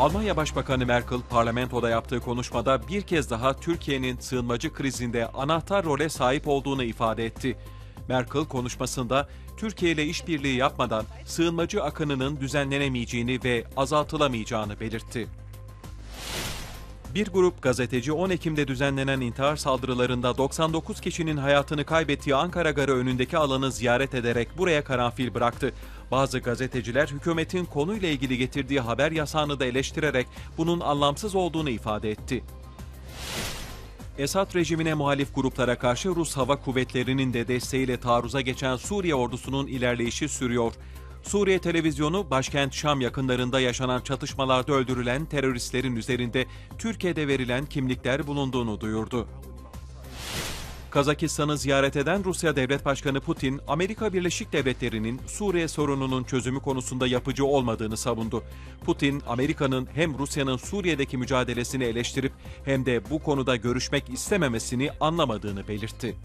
Almanya Başbakanı Merkel parlamentoda yaptığı konuşmada bir kez daha Türkiye'nin sığınmacı krizinde anahtar role sahip olduğunu ifade etti. Merkel konuşmasında Türkiye ile işbirliği yapmadan sığınmacı akınının düzenlenemeyeceğini ve azaltılamayacağını belirtti. Bir grup gazeteci 10 Ekim'de düzenlenen intihar saldırılarında 99 kişinin hayatını kaybettiği Ankara Garı önündeki alanı ziyaret ederek buraya karanfil bıraktı. Bazı gazeteciler hükümetin konuyla ilgili getirdiği haber yasağını da eleştirerek bunun anlamsız olduğunu ifade etti. Esad rejimine muhalif gruplara karşı Rus Hava Kuvvetleri'nin de desteğiyle taarruza geçen Suriye ordusunun ilerleyişi sürüyor. Suriye televizyonu başkent Şam yakınlarında yaşanan çatışmalarda öldürülen teröristlerin üzerinde Türkiye'de verilen kimlikler bulunduğunu duyurdu. Kazakistan'ı ziyaret eden Rusya Devlet Başkanı Putin, Amerika Birleşik Devletleri'nin Suriye sorununun çözümü konusunda yapıcı olmadığını savundu. Putin, Amerika'nın hem Rusya'nın Suriye'deki mücadelesini eleştirip hem de bu konuda görüşmek istememesini anlamadığını belirtti.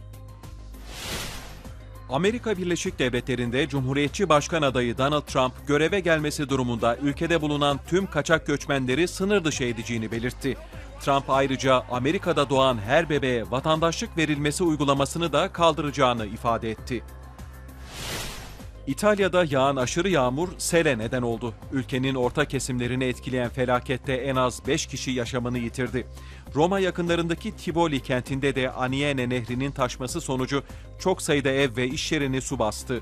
Amerika Birleşik Devletleri'nde Cumhuriyetçi Başkan adayı Donald Trump göreve gelmesi durumunda ülkede bulunan tüm kaçak göçmenleri sınır dışı edeceğini belirtti. Trump ayrıca Amerika'da doğan her bebeğe vatandaşlık verilmesi uygulamasını da kaldıracağını ifade etti. İtalya'da yağan aşırı yağmur sele neden oldu. Ülkenin orta kesimlerini etkileyen felakette en az 5 kişi yaşamını yitirdi. Roma yakınlarındaki Tivoli kentinde de Aniene nehrinin taşması sonucu çok sayıda ev ve iş yerini su bastı.